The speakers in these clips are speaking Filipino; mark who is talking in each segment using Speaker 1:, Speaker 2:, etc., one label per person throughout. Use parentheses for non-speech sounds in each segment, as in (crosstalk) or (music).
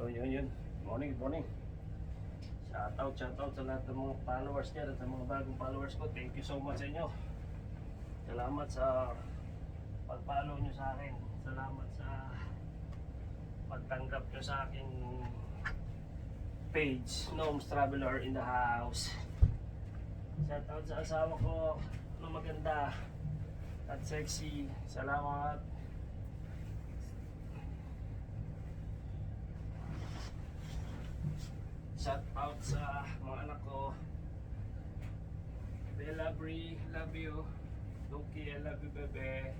Speaker 1: Yun, yun, yun. Morning, morning. Shout out, shout out sa lahat ng mga followers niya at sa mga bagong followers ko. Thank you so much sa inyo. Salamat sa pag-follow nyo sa akin. Salamat sa pagtanggap nyo sa aking page, Gnomes Traveler in the House. Shout out sa asawa ko na maganda at sexy. Salamat. Shout out sa mga anak ko. Bella Brie, love you. Loki, I love you, bebe.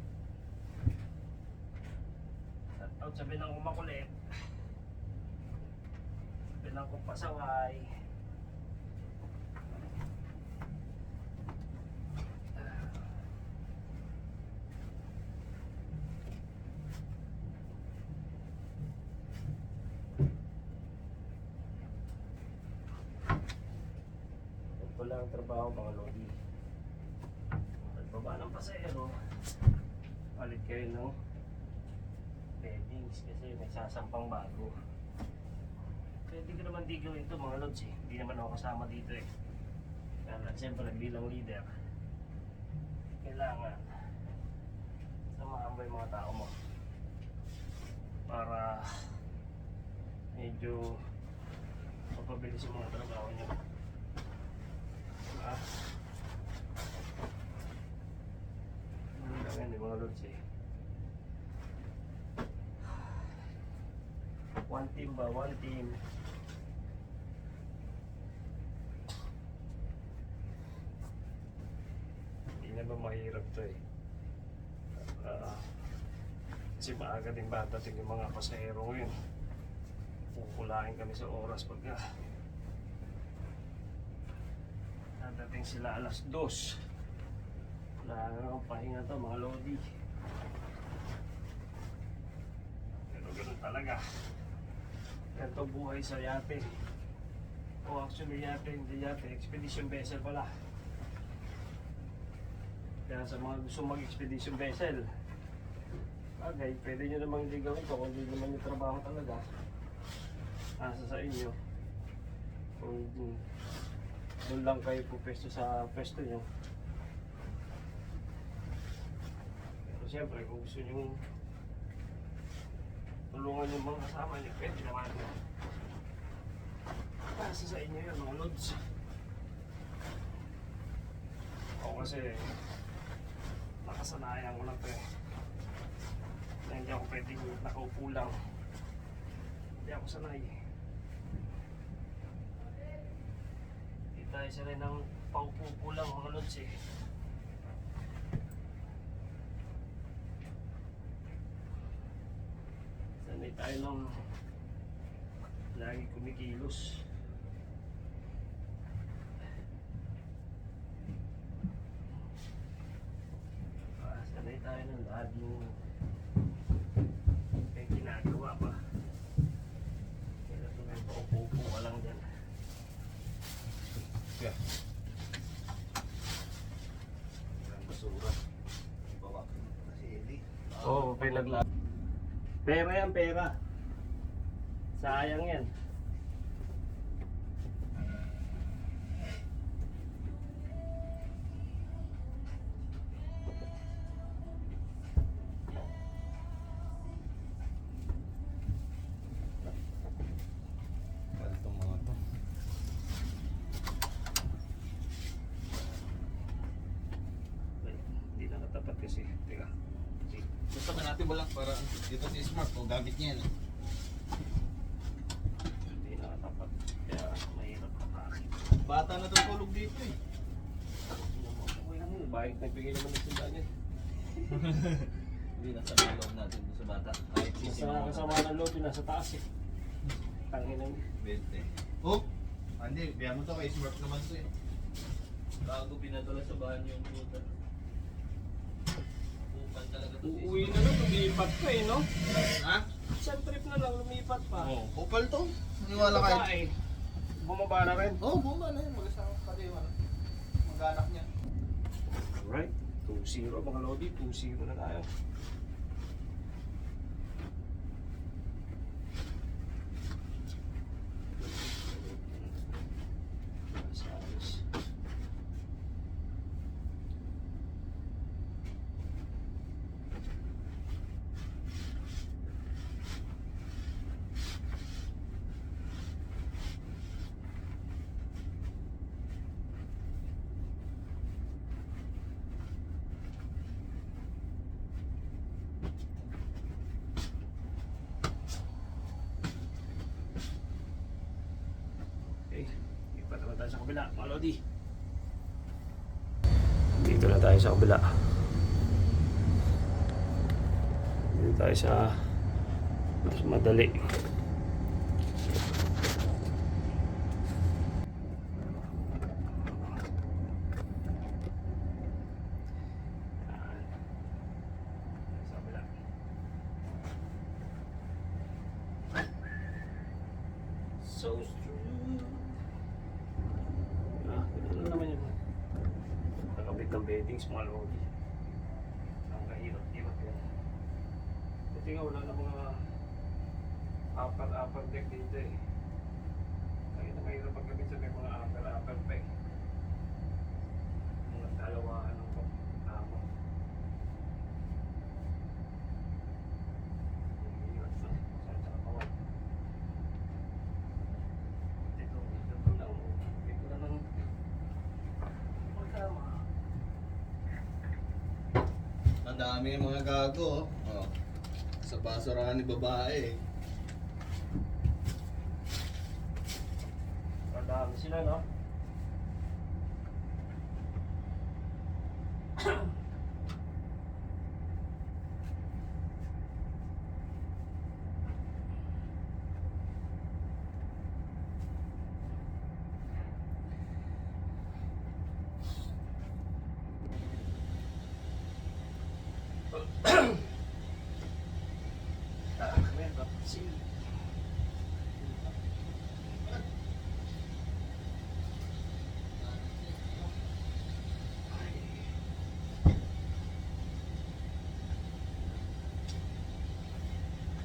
Speaker 1: Shout out sa binang ko makulit. Binang pala ang trabaho mga lodi. Pagbaba ng pasero, palit kayo ng beddings kasi may sasampang bago. Pwede ko naman di gawin ito mga lods eh. Hindi naman ako kasama dito eh. Kaya siyempre bilang leader, kailangan samahan mo yung mga tao mo para medyo mapabilis yung mga trabaho niyo. Eh, mga lods eh. One team ba? One team. Hindi na ba mahirap to eh. Ah, kasi maaga din ba dating yung mga pasahero ngayon. Pupulain kami sa oras pagka Dadating sila alas dos. Wala na akong pahinga to mga lodi. Pero ganun talaga. Ganito buhay sa yate. O actually yate, hindi yate. Expedition vessel pala. Kaya sa mga gusto mag-expedition vessel, bagay, pwede nyo namang hindi gawin to kung hindi naman yung trabaho talaga. Nasa sa inyo. Kung doon lang kayo pupesto sa pwesto nyo. Pero siyempre, kung gusto nyo tulungan yung mga kasama nyo, pwede naman. Nasa sa inyo yun, mga lods. Ako kasi, nakasanayan ko lang to eh. Hindi ako pwedeng nakaupo lang. Hindi ako sanay. Hindi tayo sanay ng paupo lang mga lods eh. Sanay tayo ng lagi kumikilos. Ah, sanay tayo ng laging may ginagawa pa. Kaya ito may paupo ka lang dyan.
Speaker 2: Yeah. Ang basura. Bawa. Kasi hindi.
Speaker 1: Oh, pinagla. Pera yan, pera. Sayang yan.
Speaker 2: Natin walang para dito si Smart kung gamit niya yan.
Speaker 1: Hindi na katapat. Kaya mahirap kapakit.
Speaker 2: Bata na itong tulog dito eh.
Speaker 1: Lang yun. Bakit nagbigay naman ng sundaan yan? (laughs)
Speaker 2: Hindi nasa loob natin sa bata. Kahit sisi
Speaker 1: Sa kasama ng loob, yun nasa taas eh. Tangin na yun.
Speaker 2: 20. Oh! Hindi, biya mo to kay Smart naman to eh. Bago pinadala sa bahan yung puta. Upan talaga to si
Speaker 1: Uuwi na lang, lumipat pa eh, no?
Speaker 2: Ha?
Speaker 1: Isang trip na lang, lumipat pa.
Speaker 2: Oo. Upal to. Maniwala kayo.
Speaker 1: Babae. Bumaba na rin.
Speaker 2: Oo, oh, bumba na yun. Mag-asama ka kayo. Mag-anak niya.
Speaker 1: Alright, 2-0 mga Lodi, 2-0 na tayo. tayo sa kabila, mga Lodi. Dito na tayo sa kabila. Dito tayo sa mas madali. So true. Ah, ganun lang naman yun. Beddings, mga lodi. Ang kahirap-hirap yan. Buti nga wala na mga upper-upper deck dito eh. Kaya na mahirap pagkabit sa may mga upper-upper pa eh. Mga dalawahan ng tama. Ang hirap na. Saan sa katawan? Dito, dito lang. Dito na lang. Magkama.
Speaker 2: Ang dami ng mga gago. Oh. Oh. Sa basurahan ni babae.
Speaker 1: Madami sila, no?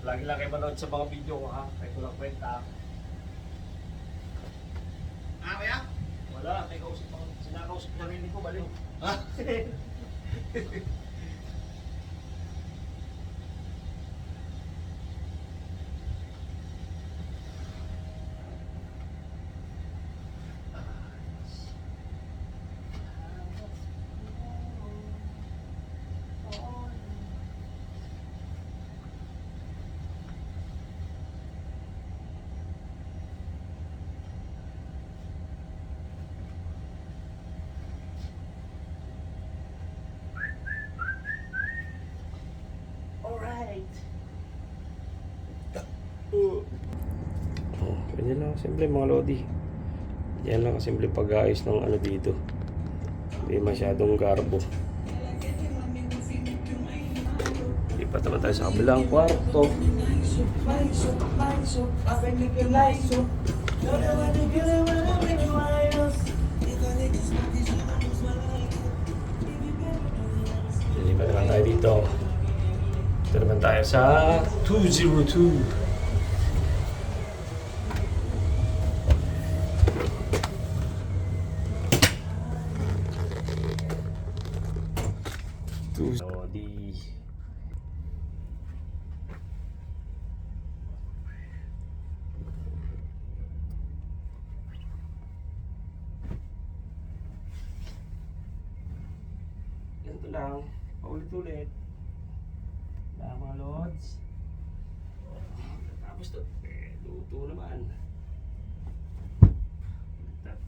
Speaker 1: Lagi lang kayo manood sa mga video ko ha. Kaya ko lang kwenta.
Speaker 2: Ah, kaya?
Speaker 1: Wala, may kausap ako. Sinakausap na rin ko, baliw.
Speaker 2: Ah? (laughs)
Speaker 1: Alright. Oh, pwede lang. Simple mga lodi. Yan lang simple pag-ayos ng ano dito. Hindi masyadong garbo. Lipat naman tayo sa kabilang kwarto. Lipat naman tayo dito. Ito naman tayo sa 202. Two. So, di... Ganito lang. Paulit-ulit. Wala mga lods. Tapos to, eh, luto naman. Tat-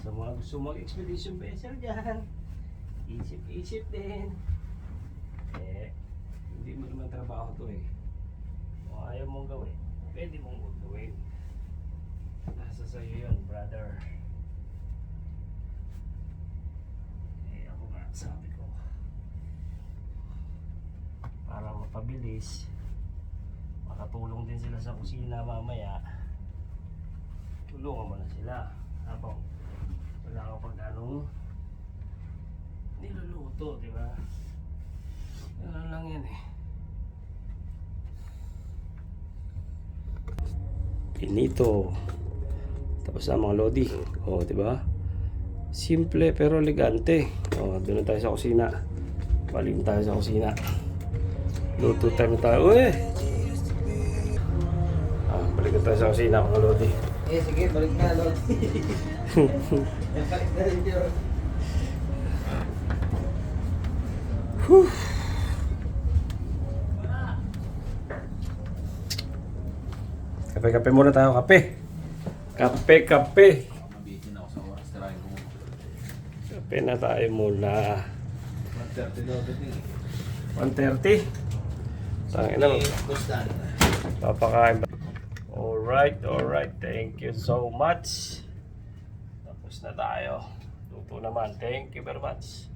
Speaker 1: Sa mga gusto mag-expedition vessel dyan, isip-isip din. Eh, hindi mo naman trabaho to eh. Kung ayaw mong gawin, pwede mong gawin. Nasa sa'yo yun, brother. Eh, ako nga, sabi ko, para mapabilis, makatulong din sila sa kusina mamaya, tulungan mo na sila habang anong niluluto, di ba? Ganun lang yan eh. Pinito. Tapos na mga lodi. O, di ba? Simple pero elegante. O, doon na tayo sa kusina. Balim tayo sa kusina. Luto time tayo. Uy! Balik tayo sa kusina mga Lodi.
Speaker 3: Eh, sige, balik na, Lord. (laughs) balik na rin yun.
Speaker 1: Kape-kape muna tayo, kape. Kape-kape. Kape na tayo muna.
Speaker 2: 130 daw ito eh.
Speaker 1: 1.30. Tangina mo.
Speaker 2: Kustan.
Speaker 1: Papakain ba? Alright, alright. Thank you so much. Tapos na tayo. Luto naman. Thank you very much.